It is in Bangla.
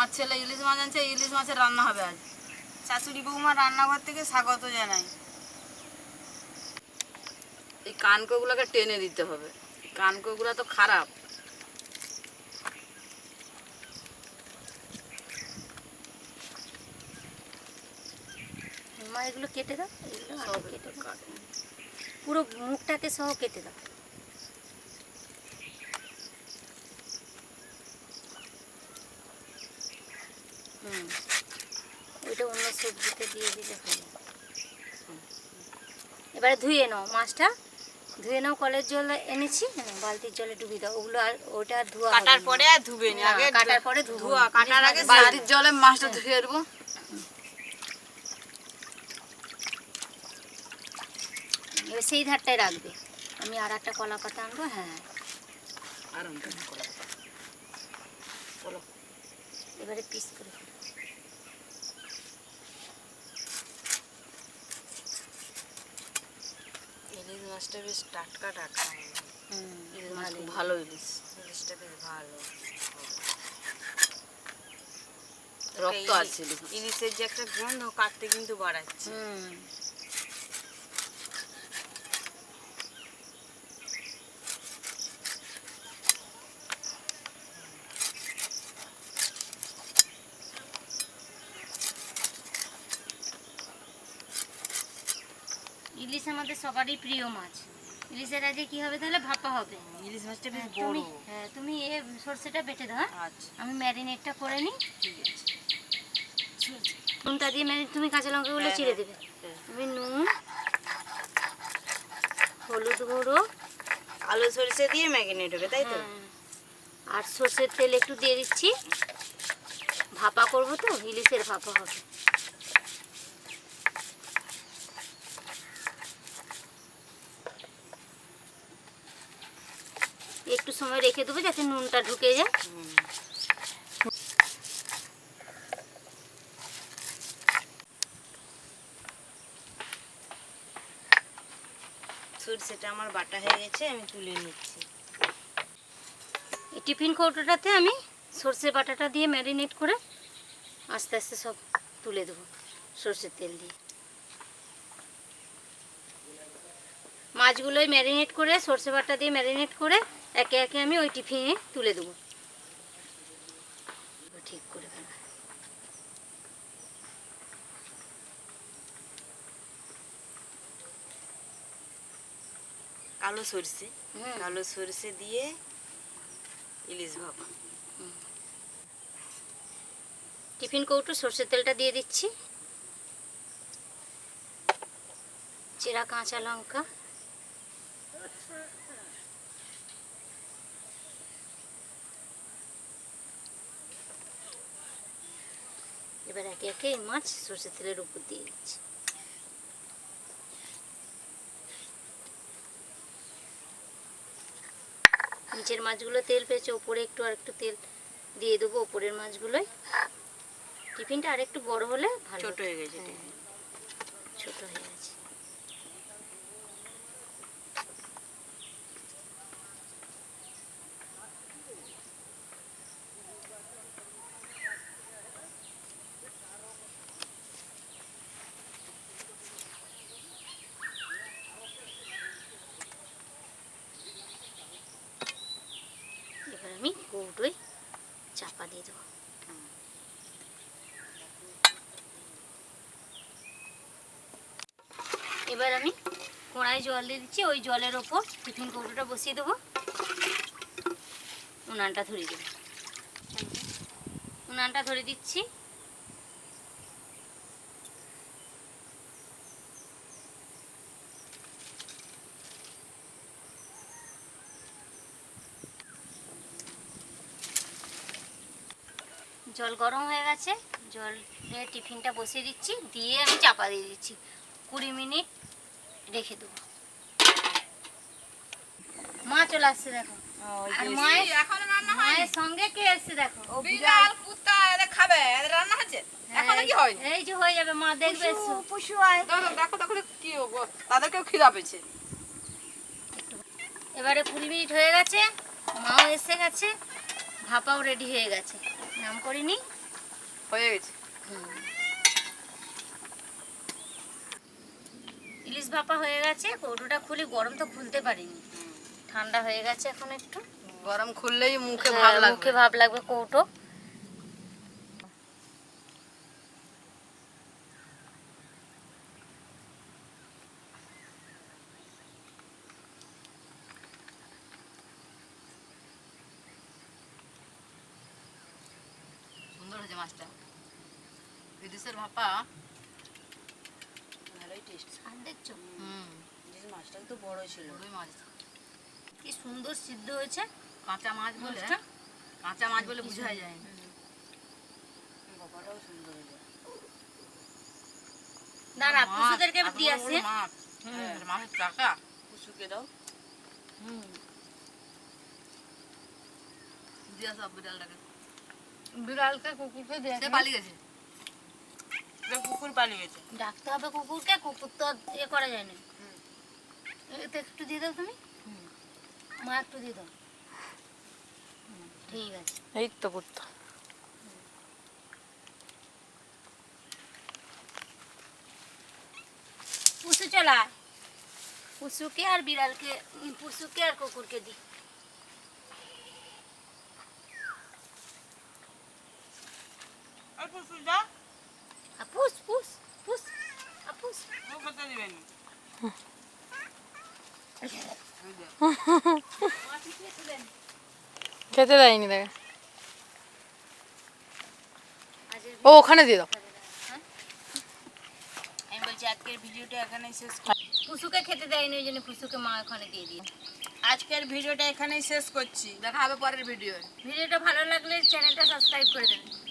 আমার ছেলে ইলিশ মাছ আনছে ইলিশ মাছের রান্না হবে আজ। শাশুড়ি বৌমা রান্নাঘর থেকে স্বাগত জানাই। এই কানকোগুলোকে টেনে দিতে হবে। কানকোগুলো তো খারাপ। মা এগুলো কেটে দাও। এগুলো কেটে দাও। পুরো মুখটাকে সহ কেটে দাও হুম ওইটা অন্য সবজিতে দিয়ে দিলে ভালো এবারে ধুয়ে নাও মাছটা। ধুয়ে নাও কলের জল এনেছি বালতির জলে ডুবিয়ে দাও। ওগুলো আর ওটা ধোয়া কাটার পরে আর ধুবে নি। আগে কাটার পরে ধোয়া কাটার আগে বালতির জলে মাছটা ধুয়ে দেবো এবার সেই ধারটাই রাখবে। আমি আর একটা কলা পাতা আনব হ্যাঁ। আর অন্য কলা পাতা। চলো। এবারে পিস করে ইলিশ মাছটা বেশ টাটকা টাটকা হুম ইলিশ মাছ খুব ভালো ইলিশ। ইলিশটা বেশ ভালো। রক্ত আছে ইলিশের যে একটা গন্ধ কাটতে কিন্তু বাড়াচ্ছে। ইলিশ আমাদের সবারই প্রিয় মাছ। ইলিশের আজকে কি হবে তাহলে? ভাপা হবে। ইলিশ মাছটা বেশ হ্যাঁ, বড়। তুমি হ্যাঁ তুমি এ সর্ষেটা বেটে দাও হ্যাঁ? আচ্ছা। আমি ম্যারিনেটটা করে নিই। ঠিক আছে। নুনটা দিয়ে ম্যারিনেট তুমি কাঁচা লঙ্কাগুলো হ্যাঁ, চিড়ে দেবে। আমি নুন হলুদ গুঁড়ো আলু সরষে দিয়ে ম্যারিনেট হবে তাই তো? আর সর্ষের তেল একটু দিয়ে দিচ্ছি। ভাপা করব তো ইলিশের ভাপা হবে একটু সময় রেখে দেবো যাতে নুনটা ঢুকে যায়। সরষেটা আমার বাটা হয়ে গেছে আমি তুলে নিচ্ছি এই টিফিন কৌটোটাতে আমি সর্ষে বাটাটা দিয়ে ম্যারিনেট করে আস্তে আস্তে সব তুলে দেবো সর্ষের তেল দিয়ে মাছগুলোই ম্যারিনেট করে সর্ষে বাটা দিয়ে ম্যারিনেট করে একে একে আমি ওই টিফিনে তুলে দেবো। ঠিক করে কালো সরষে। হুম। কালো সরষে দিয়ে ইলিশ ভাপা। টিফিন কৌটো সর্ষের তেলটা দিয়ে দিচ্ছি। চেরা কাঁচা লঙ্কা। এবার একে একে মাছ সর্ষের তেলের উপর দিয়ে দিচ্ছি। নিচের মাছগুলো তেল পেয়েছে ওপরে একটু আর একটু তেল দিয়ে দেবো ওপরের মাছগুলোই টিফিনটা আর একটু বড় হলে ভালো ছোট হয়ে গেছে হ্যাঁ, ছোট হয়ে গেছে। এবার আমি কড়াই জল দিয়ে দিচ্ছি, ওই জলের ওপর টিফিন কৌটোটা বসিয়ে দেবো। উনানটা ধরিয়ে দেবো। উনানটা ধরে দিচ্ছি। জল গরম হয়ে গেছে, জল টিফিনটা বসিয়ে দিচ্ছি, দিয়ে আমি চাপা দিয়ে দিচ্ছি। কুড়ি মিনিট রেখে দেবো। মা চলে আসছে দেখো। আর মায়ের এখনও রান্না মায়ের সঙ্গে কে এসছে দেখো? বিড়াল কুত্তা এদের খাবে এদের রান্না হচ্ছে? এখনও কি হয় এই যে হয়ে যাবে মা দেখবে পশু আয়। দেখো দেখো কি তাদেরকেও খিদা পেয়েছে। এবারে কুড়ি মিনিট হয়ে গেছে মাও এসে গেছে ভাপাও রেডি হয়ে গেছে। নাম করিনি। হয়ে গেছে। ইলিশ ভাপা হয়ে গেছে কৌটোটা খুলি গরম তো খুলতে পারিনি। ঠান্ডা হয়ে গেছে এখন একটু। গরম খুললেই মুখে হ্যাঁ, ভাব লাগবে। মুখে ভাব লাগবে কৌটো। সুন্দর হয়েছে মাছটা। বিদেশের ভাপা ভালোই টেস্ট আর দেখছ হুম। মাছটা তো বড় ছিল। মাছ কি সুন্দর সিদ্ধ হয়েছে। কাঁচা মাছ বলে কাঁচা মাছ বলে বুঝাই যায়। বাবাটাও সুন্দর হয়েছে। দাঁড়া পুষুদেরকে দিয়ে আসি হ্যাঁ, মাছের টাকা কুসুকে দাও। দিয়া সব বিড়ালটাকে। বিড়ালকে কুকুরকে দিয়ে পালিয়ে গেছে। কুকুর পালিয়ে গেছে ডাকতে হবে কুকুরকে কুকুর তো এ করা যায় না এতে একটু দিয়ে দাও তুমি। মা একটু দিয়ে দাও। ঠিক আছে। এই তো পুত্র। পুষু চলা পুষুকে আর বিড়ালকে পুষুকে আর কুকুরকে দি। আর কুসু যা। আর পুষ পুষ পুষ পুষ ও খেতে দিবেন খেতে দেয়নি দেখে ও ওখানে দিয়ে দাও? আমি বলছি আজকের ভিডিওটা এখানেই শেষ খেতে দেয়নি ওই জন্য মা ওখানে দিয়ে দিয়ে আজকের ভিডিওটা এখানেই শেষ করছি দেখা হবে পরের ভিডিও ভিডিওটা ভালো লাগলে চ্যানেলটা সাবস্ক্রাইব করে দেবেন